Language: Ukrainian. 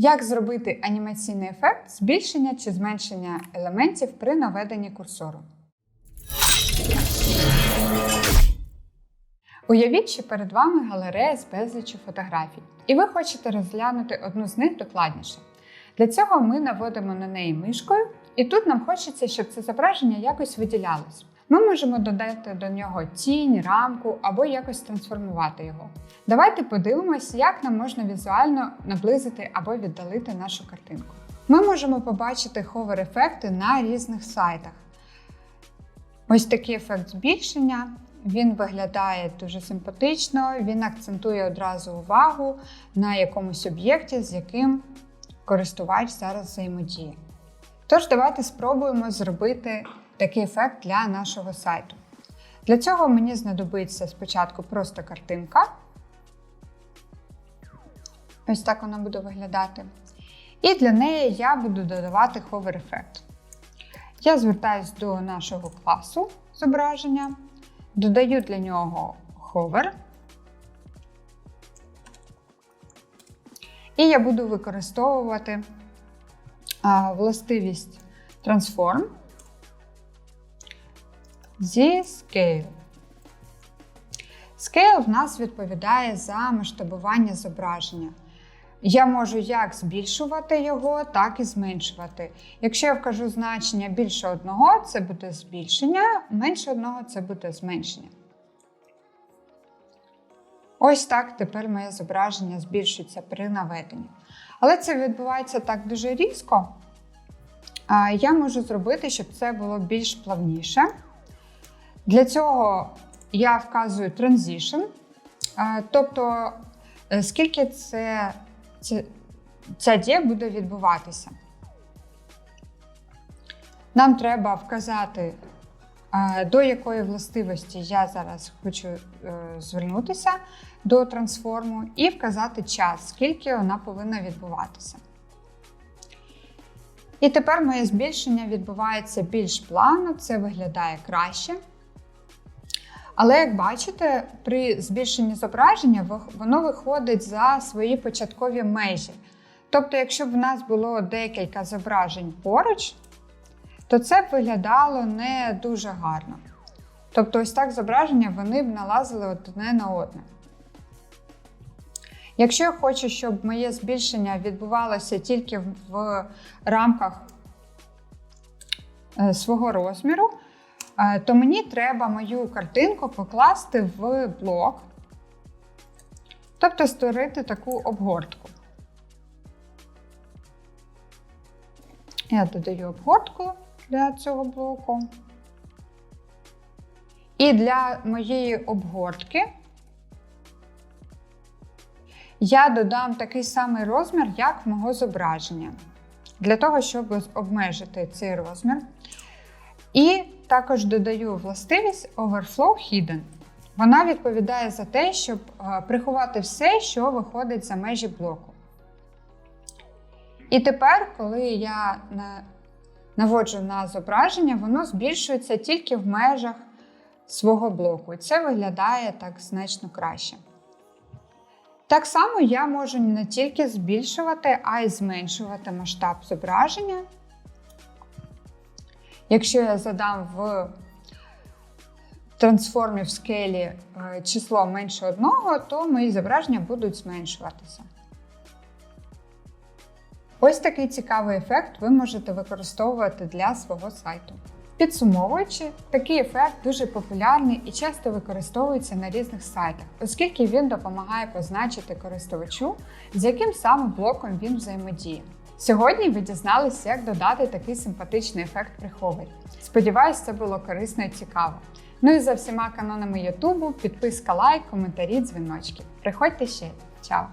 Як зробити анімаційний ефект збільшення чи зменшення елементів при наведенні курсору? Уявіть, що перед вами галерея з безліччю фотографій, і ви хочете розглянути одну з них докладніше. Для цього ми наводимо на неї мишкою, і тут нам хочеться, щоб це зображення якось виділялось. Ми можемо додати до нього тінь, рамку або якось трансформувати його. Давайте подивимось, як нам можна візуально наблизити або віддалити нашу картинку. Ми можемо побачити ховер-ефекти на різних сайтах. Ось такий ефект збільшення. Він виглядає дуже симпатично, він акцентує одразу увагу на якомусь об'єкті, з яким користувач зараз взаємодіє. Тож, давайте спробуємо зробити такий ефект для нашого сайту. Для цього мені знадобиться спочатку просто картинка. Ось так вона буде виглядати. І для неї я буду додавати ховер-ефект. Я звертаюсь до нашого класу зображення, додаю для нього ховер. І я буду використовувати властивість Transform зі Scale. Scale в нас відповідає за масштабування зображення. Я можу як збільшувати його, так і зменшувати. Якщо я вкажу значення більше одного, це буде збільшення, менше одного це буде зменшення. Ось так тепер моє зображення збільшується при наведенні. Але це відбувається так дуже різко. Я можу зробити, щоб це було більш плавніше. Для цього я вказую transition, тобто е, скільки це, це, ця дія буде відбуватися. Нам треба вказати, до якої властивості я зараз хочу е, звернутися до трансформу, і вказати час, скільки вона повинна відбуватися. І тепер моє збільшення відбувається більш плавно, це виглядає краще. Але як бачите, при збільшенні зображення воно виходить за свої початкові межі. Тобто, якщо б в нас було декілька зображень поруч, то це б виглядало не дуже гарно. Тобто, ось так зображення вони б налазили одне на одне. Якщо я хочу, щоб моє збільшення відбувалося тільки в рамках е, свого розміру, то мені треба мою картинку покласти в блок, тобто створити таку обгортку. Я додаю обгортку для цього блоку. І для моєї обгортки я додам такий самий розмір, як мого зображення, для того, щоб обмежити цей розмір. І також додаю властивість Overflow Hidden. Вона відповідає за те, щоб е, приховати все, що виходить за межі блоку. І тепер, коли я наводжу на зображення, воно збільшується тільки в межах свого блоку. І це виглядає так значно краще. Так само я можу не тільки збільшувати, а й зменшувати масштаб зображення. Якщо я задам в трансформі в скелі е, число менше одного, то мої зображення будуть зменшуватися. Ось такий цікавий ефект ви можете використовувати для свого сайту. Підсумовуючи, такий ефект дуже популярний і часто використовується на різних сайтах, оскільки він допомагає позначити користувачу, з яким саме блоком він взаємодіє. Сьогодні ви дізналися, як додати такий симпатичний ефект приховень. Сподіваюсь, це було корисно і цікаво. Ну і за всіма канонами Ютубу, підписка, лайк, коментарі, дзвіночки. Приходьте ще. Чао!